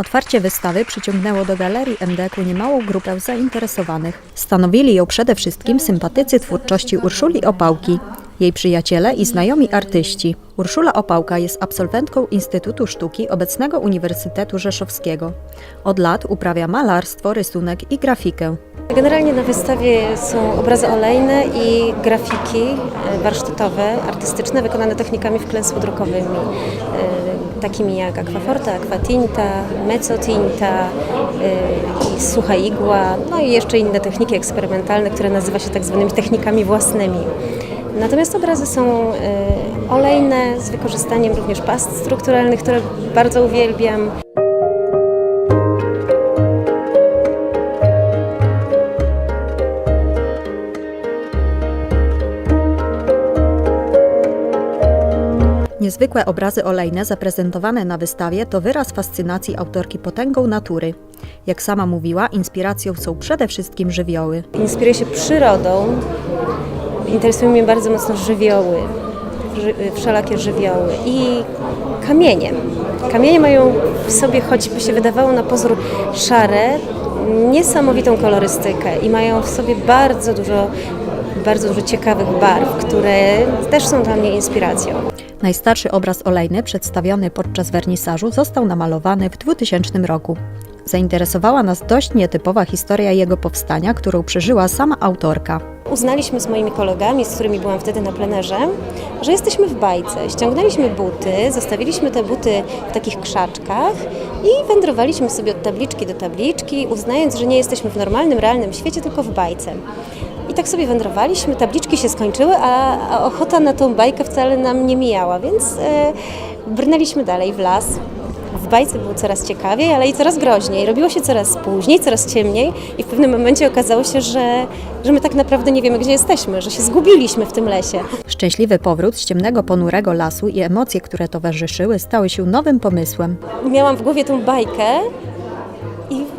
Otwarcie wystawy przyciągnęło do galerii MDK niemałą grupę zainteresowanych. Stanowili ją przede wszystkim sympatycy twórczości Urszuli Opałki, jej przyjaciele i znajomi artyści. Urszula Opałka jest absolwentką Instytutu Sztuki obecnego Uniwersytetu Rzeszowskiego. Od lat uprawia malarstwo, rysunek i grafikę. Generalnie na wystawie są obrazy olejne i grafiki e, warsztatowe, artystyczne, wykonane technikami wklęsłodrukowymi, e, takimi jak aquaforta, aquatinta, mezzotinta e, i sucha igła, no i jeszcze inne techniki eksperymentalne, które nazywa się tak zwanymi technikami własnymi. Natomiast obrazy są e, olejne, z wykorzystaniem również past strukturalnych, które bardzo uwielbiam. Niezwykłe obrazy olejne zaprezentowane na wystawie to wyraz fascynacji autorki potęgą natury. Jak sama mówiła, inspiracją są przede wszystkim żywioły. Inspiruję się przyrodą. Interesują mnie bardzo mocno żywioły, ży, wszelakie żywioły i kamienie. Kamienie mają w sobie, choćby się wydawało na pozór szare, niesamowitą kolorystykę i mają w sobie bardzo dużo, bardzo dużo ciekawych barw, które też są dla mnie inspiracją. Najstarszy obraz olejny przedstawiony podczas wernisażu został namalowany w 2000 roku. Zainteresowała nas dość nietypowa historia jego powstania, którą przeżyła sama autorka. Uznaliśmy z moimi kolegami, z którymi byłam wtedy na plenerze, że jesteśmy w bajce. Ściągnęliśmy buty, zostawiliśmy te buty w takich krzaczkach i wędrowaliśmy sobie od tabliczki do tabliczki, uznając, że nie jesteśmy w normalnym, realnym świecie, tylko w bajce. Tak sobie wędrowaliśmy, tabliczki się skończyły, a, a ochota na tą bajkę wcale nam nie mijała, więc e, brnęliśmy dalej w las. W bajce było coraz ciekawiej, ale i coraz groźniej. Robiło się coraz później, coraz ciemniej i w pewnym momencie okazało się, że, że my tak naprawdę nie wiemy, gdzie jesteśmy, że się zgubiliśmy w tym lesie. Szczęśliwy powrót z ciemnego, ponurego lasu i emocje, które towarzyszyły, stały się nowym pomysłem. Miałam w głowie tą bajkę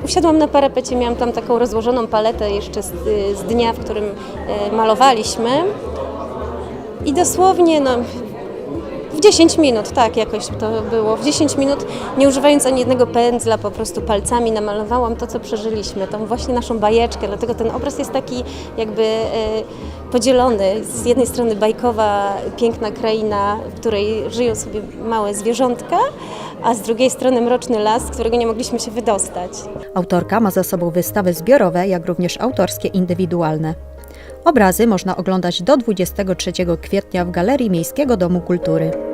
usiadłam na parapecie, miałam tam taką rozłożoną paletę jeszcze z, z dnia, w którym e, malowaliśmy. I dosłownie no, w 10 minut, tak jakoś to było, w 10 minut, nie używając ani jednego pędzla, po prostu palcami namalowałam to, co przeżyliśmy, tą właśnie naszą bajeczkę, dlatego ten obraz jest taki jakby e, podzielony. Z jednej strony bajkowa, piękna kraina, w której żyją sobie małe zwierzątka, a z drugiej strony mroczny las, z którego nie mogliśmy się wydostać. Autorka ma za sobą wystawy zbiorowe, jak również autorskie indywidualne. Obrazy można oglądać do 23 kwietnia w Galerii Miejskiego Domu Kultury.